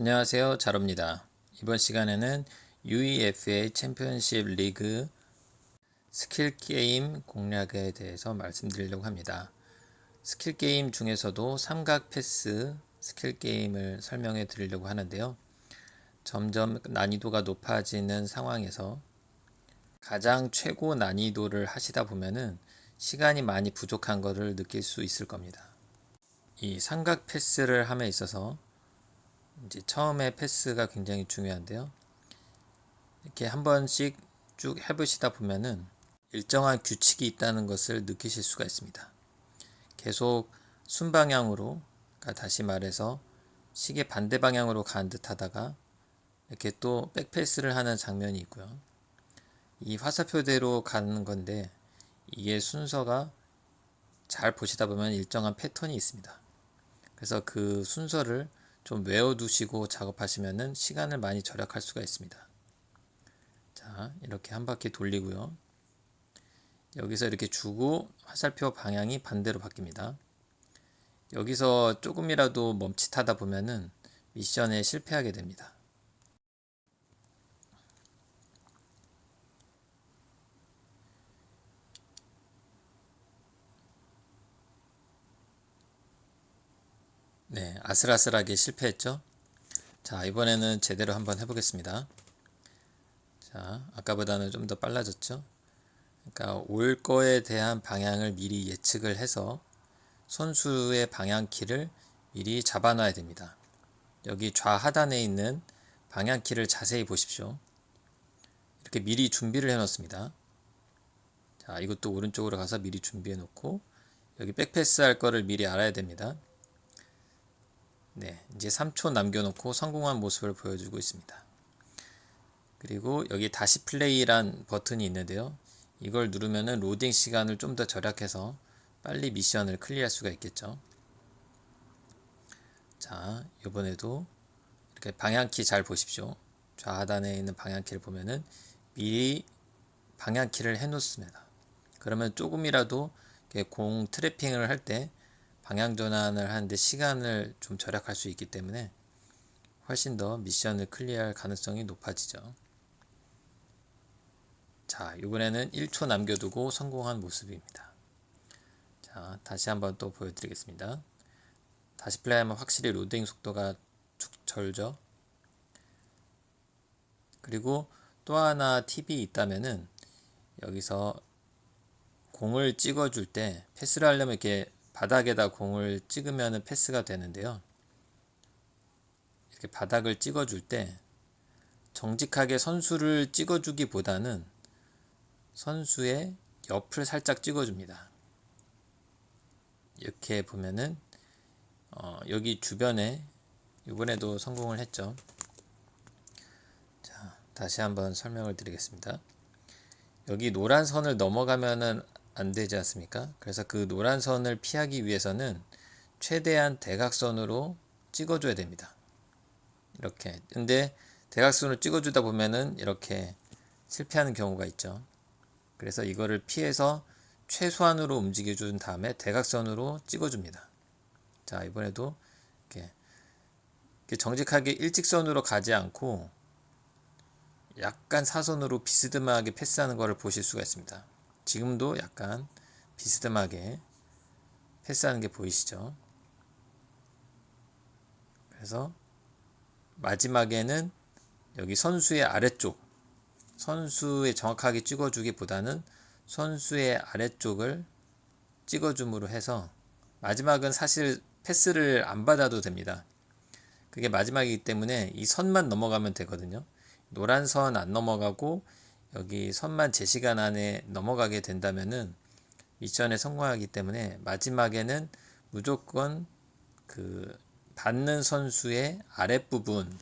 안녕하세요. 자로입니다. 이번 시간에는 UEFA 챔피언십 리그 스킬 게임 공략에 대해서 말씀드리려고 합니다. 스킬 게임 중에서도 삼각 패스 스킬 게임을 설명해 드리려고 하는데요. 점점 난이도가 높아지는 상황에서 가장 최고 난이도를 하시다 보면은 시간이 많이 부족한 것을 느낄 수 있을 겁니다. 이 삼각 패스를 함에 있어서 이제 처음에 패스가 굉장히 중요한데요. 이렇게 한 번씩 쭉 해보시다 보면은 일정한 규칙이 있다는 것을 느끼실 수가 있습니다. 계속 순방향으로, 그러니까 다시 말해서 시계 반대 방향으로 간 듯 하다가 이렇게 또 백패스를 하는 장면이 있고요. 이 화살표대로 가는 건데 이게 순서가 잘 보시다 보면 일정한 패턴이 있습니다. 그래서 그 순서를 좀 외워두시고 작업하시면은 시간을 많이 절약할 수가 있습니다. 자, 이렇게 한 바퀴 돌리고요. 여기서 이렇게 주고 화살표 방향이 반대로 바뀝니다. 여기서 조금이라도 멈칫하다 보면은 미션에 실패하게 됩니다. 네, 아슬아슬하게 실패했죠. 자, 이번에는 제대로 한번 해보겠습니다. 자, 아까보다는 좀 더 빨라졌죠. 그러니까 올 거에 대한 방향을 미리 예측을 해서 선수의 방향키를 미리 잡아놔야 됩니다. 여기 좌하단에 있는 방향키를 자세히 보십시오. 이렇게 미리 준비를 해 놓습니다. 자, 이것도 오른쪽으로 가서 미리 준비해 놓고 여기 백패스 할 거를 미리 알아야 됩니다. 네, 이제 3초 남겨놓고 성공한 모습을 보여주고 있습니다. 그리고 여기 다시 플레이란 버튼이 있는데요. 이걸 누르면은 로딩 시간을 좀 더 절약해서 빨리 미션을 클리어할 수가 있겠죠. 자, 이번에도 이렇게 방향키 잘 보십시오. 좌하단에 있는 방향키를 보면은 미리 방향키를 해 놓습니다. 그러면 조금이라도 공 트래핑을 할 때 방향 전환을 하는데 시간을 좀 절약할 수 있기 때문에 훨씬 더 미션을 클리어할 가능성이 높아지죠. 자, 이번에는 1초 남겨두고 성공한 모습입니다. 자, 다시 한번 또 보여드리겠습니다. 다시 플레이하면 확실히 로딩 속도가 축 절죠. 그리고 또 하나 팁이 있다면은 여기서 공을 찍어줄 때 패스를 하려면 이렇게 바닥에다 공을 찍으면 패스가 되는데요. 이렇게 바닥을 찍어줄 때 정직하게 선수를 찍어주기보다는 선수의 옆을 살짝 찍어줍니다. 이렇게 보면은 어, 여기 주변에 이번에도 성공을 했죠. 자, 다시 한번 설명을 드리겠습니다. 여기 노란 선을 넘어가면은 안 되지 않습니까? 그래서 그 노란 선을 피하기 위해서는 최대한 대각선으로 찍어줘야 됩니다. 이렇게. 근데 대각선으로 찍어주다 보면은 이렇게 실패하는 경우가 있죠. 그래서 이거를 피해서 최소한으로 움직여준 다음에 대각선으로 찍어줍니다. 자, 이번에도 이렇게, 정직하게 일직선으로 가지 않고 약간 사선으로 비스듬하게 패스하는 것을 보실 수가 있습니다. 지금도 약간 비스듬하게 패스하는 게 보이시죠? 그래서 마지막에는 여기 선수의 아래쪽 선수에 정확하게 찍어주기보다는 선수의 아래쪽을 찍어줌으로 해서 마지막은 사실 패스를 안 받아도 됩니다. 그게 마지막이기 때문에 이 선만 넘어가면 되거든요. 노란 선 안 넘어가고 여기 선만 제 시간 안에 넘어가게 된다면은 미션에 성공하기 때문에 마지막에는 무조건 그 받는 선수의 아랫부분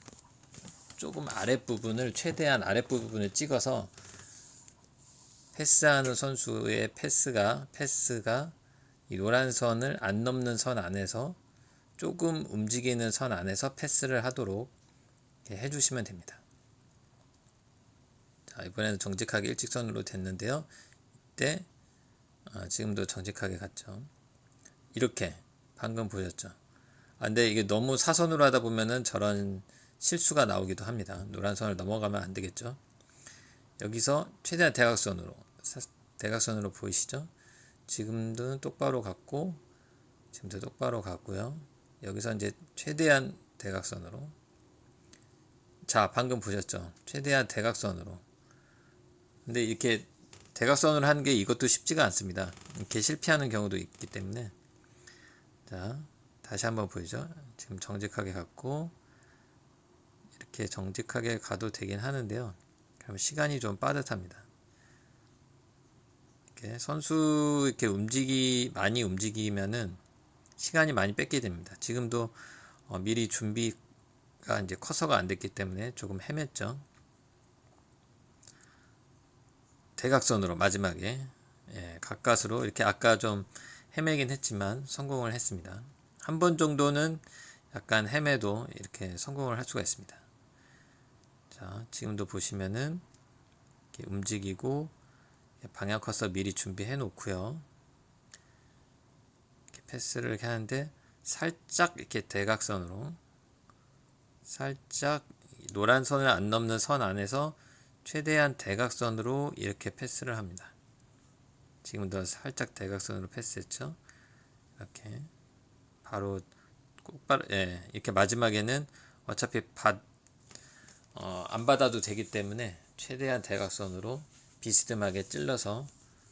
조금 아랫부분을 최대한 아랫부분을 찍어서 패스하는 선수의 패스가 패스가 이 노란 선을 안 넘는 선 안에서 조금 움직이는 선 안에서 패스를 하도록 해주시면 됩니다. 자, 이번에는 정직하게 일직선으로 됐는데요. 이때 아, 지금도 정직하게 갔죠. 이렇게 방금 보셨죠. 아, 근데 이게 너무 사선으로 하다 보면은 저런 실수가 나오기도 합니다. 노란 선을 넘어가면 안 되겠죠. 여기서 최대한 대각선으로 사- 대각선으로 보이시죠? 지금도 똑바로 갔고 지금도 똑바로 갔고요. 여기서 이제 최대한 대각선으로 자 방금 보셨죠? 최대한 대각선으로 근데 이렇게 대각선으로 하는 게 이것도 쉽지가 않습니다. 이렇게 실패하는 경우도 있기 때문에 자 다시 한번 보이죠? 지금 정직하게 갔고 이렇게 정직하게 가도 되긴 하는데요. 그럼 시간이 좀 빠듯합니다. 이렇게 선수 이렇게 움직이 많이 움직이면은 시간이 많이 뺏게 됩니다. 지금도 어, 미리 준비가 이제 커서가 안 됐기 때문에 조금 헤맸죠. 대각선으로 마지막에 예, 가까스로 이렇게 아까 좀 헤매긴 했지만 성공을 했습니다. 한 번 정도는 약간 헤매도 이렇게 성공을 할 수가 있습니다. 자, 지금도 보시면은 움직이고 방향 커서 미리 준비해 놓고요. 패스를 이렇게 하는데 살짝 이렇게 대각선으로 살짝 노란 선을 안 넘는 선 안에서 최대한 대각선으로 이렇게 패스를 합니다. 지금도 살짝 대각선으로 패스했죠. 이렇게 바로 똑바로 예, 이렇게 마지막에는 어차피 받, 어, 안 받아도 되기 때문에 최대한 대각선으로 비스듬하게 찔러서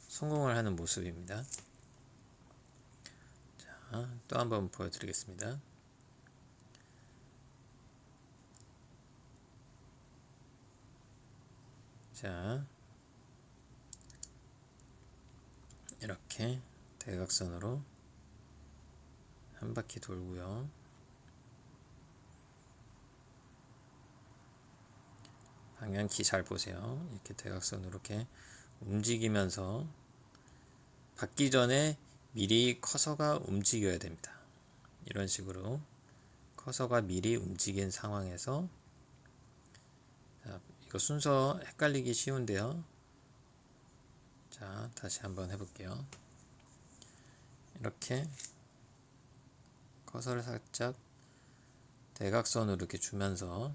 성공을 하는 모습입니다. 자, 또 한번 보여드리겠습니다. 자, 이렇게 대각선으로 한 바퀴 돌고요. 방향키 잘 보세요. 이렇게 대각선으로 이렇게 움직이면서 받기 전에 미리 커서가 움직여야 됩니다. 이런 식으로 커서가 미리 움직인 상황에서 자, 이거 순서 헷갈리기 쉬운데요. 자, 다시 한번 해볼게요. 이렇게 커서를 살짝 대각선으로 이렇게 주면서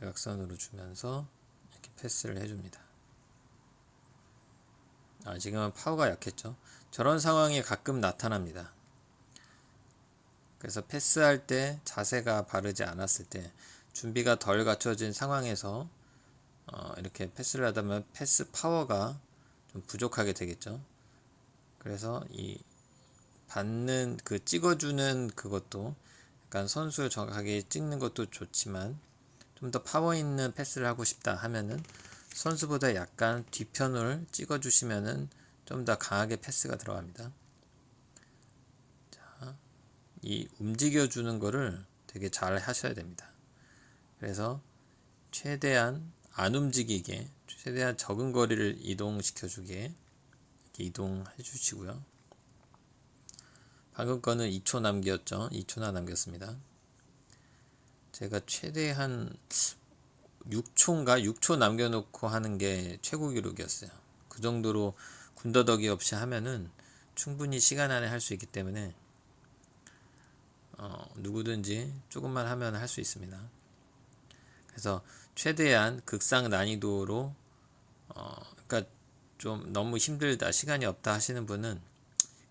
대각선으로 주면서 이렇게 패스를 해줍니다. 아, 지금은 파워가 약했죠. 저런 상황이 가끔 나타납니다. 그래서 패스할 때 자세가 바르지 않았을 때 준비가 덜 갖춰진 상황에서 어, 이렇게 패스를 하다 보면 패스 파워가 좀 부족하게 되겠죠. 그래서 이 받는 그 찍어주는 그것도 약간 선수를 정확하게 찍는 것도 좋지만 좀 더 파워 있는 패스를 하고 싶다 하면은 선수보다 약간 뒤편을 찍어주시면은 좀 더 강하게 패스가 들어갑니다. 자, 이 움직여주는 거를 되게 잘 하셔야 됩니다. 그래서 최대한 안 움직이게, 최대한 적은 거리를 이동시켜주게 이동해 주시고요. 방금 거는 2초 남겼죠. 2초나 남겼습니다. 제가 최대한 6초인가 6초 남겨놓고 하는 게 최고 기록이었어요. 그 정도로 군더더기 없이 하면은 충분히 시간 안에 할 수 있기 때문에 어, 누구든지 조금만 하면 할 수 있습니다. 그래서 최대한 극상 난이도로 어, 그러니까 좀 너무 힘들다 시간이 없다 하시는 분은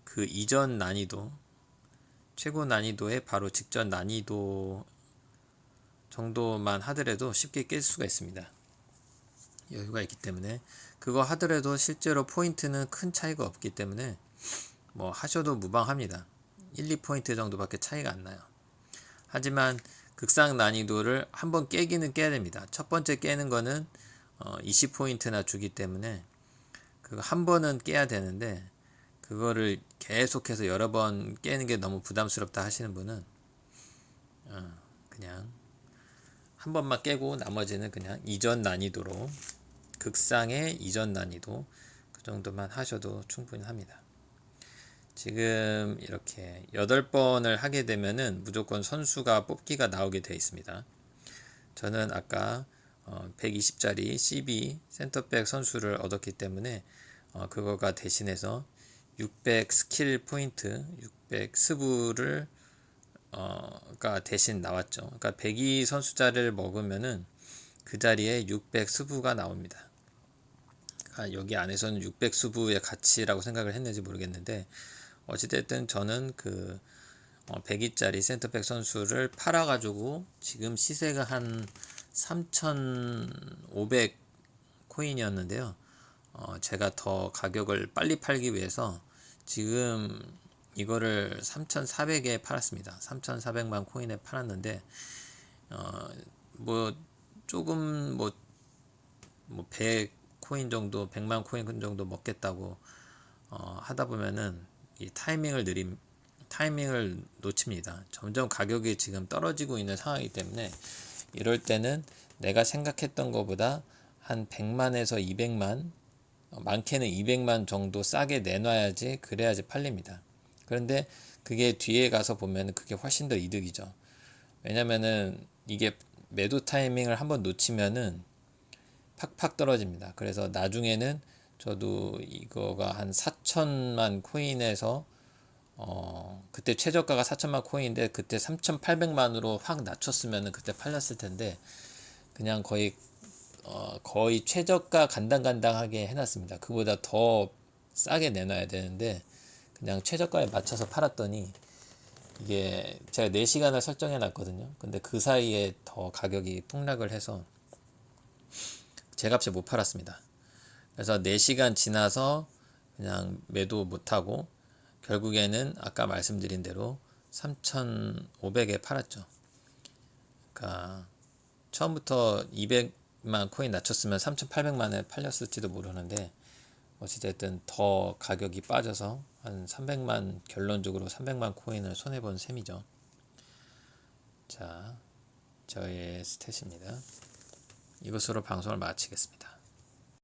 그 이전 난이도 최고 난이도에 바로 직전 난이도 정도만 하더라도 쉽게 깰 수가 있습니다. 여유가 있기 때문에 그거 하더라도 실제로 포인트는 큰 차이가 없기 때문에 뭐 하셔도 무방합니다. 1, 2포인트 정도밖에 차이가 안 나요. 하지만 극상 난이도를 한번 깨기는 깨야 됩니다. 첫 번째 깨는 거는 어 20포인트나 주기 때문에 그거 한 번은 깨야 되는데 그거를 계속해서 여러 번 깨는 게 너무 부담스럽다 하시는 분은 어 그냥 한 번만 깨고 나머지는 그냥 이전 난이도로 극상의 이전 난이도 그 정도만 하셔도 충분히 합니다. 지금 이렇게 8번을 하게 되면은 무조건 선수가 뽑기가 나오게 되어 있습니다. 저는 아까 120짜리 CB 센터백 선수를 얻었기 때문에 어, 그거가 대신해서 600 스킬 포인트, 600 스부를 어가 대신 나왔죠. 그러니까 102 선수자를 먹으면은 그 자리에 600 수부가 나옵니다. 아, 여기 안에서는 600 수부의 가치라고 생각을 했는지 모르겠는데 어찌됐든 저는 그 어, 102짜리 센터백 선수를 팔아가지고 지금 시세가 한 3,500 코인이었는데요. 어, 제가 더 가격을 빨리 팔기 위해서 지금 이거를 3,400에 팔았습니다. 3,400만 코인에 팔았는데 어, 뭐 조금 뭐, 뭐 100 코인 정도, 100만 코인 정도 먹겠다고 어, 하다 보면은 이 타이밍을 느림 타이밍을 놓칩니다. 점점 가격이 지금 떨어지고 있는 상황이기 때문에 이럴 때는 내가 생각했던 것보다 한 100만에서 200만 어, 많게는 200만 정도 싸게 내놔야지 그래야지 팔립니다. 그런데 그게 뒤에 가서 보면 그게 훨씬 더 이득이죠. 왜냐면은 이게 매도 타이밍을 한번 놓치면은 팍팍 떨어집니다. 그래서 나중에는 저도 이거가 한 4천만 코인에서 어 그때 최저가가 4천만 코인인데 그때 3,800만으로 확 낮췄으면은 그때 팔렸을 텐데 그냥 거의 어 거의 최저가 간당간당하게 해놨습니다. 그보다 더 싸게 내놔야 되는데 그냥 최저가에 맞춰서 팔았더니 이게 제가 4시간을 설정해 놨거든요. 근데 그 사이에 더 가격이 폭락을 해서 제 값에 못 팔았습니다. 그래서 4시간 지나서 그냥 매도 못하고 결국에는 아까 말씀드린 대로 3,500에 팔았죠. 그러니까 처음부터 200만 코인 낮췄으면 3,800만에 팔렸을지도 모르는데 어찌됐든 더 가격이 빠져서 한 300만 결론적으로 300만 코인을 손해 본 셈이죠. 자, 저의 스탯입니다. 이것으로 방송을 마치겠습니다.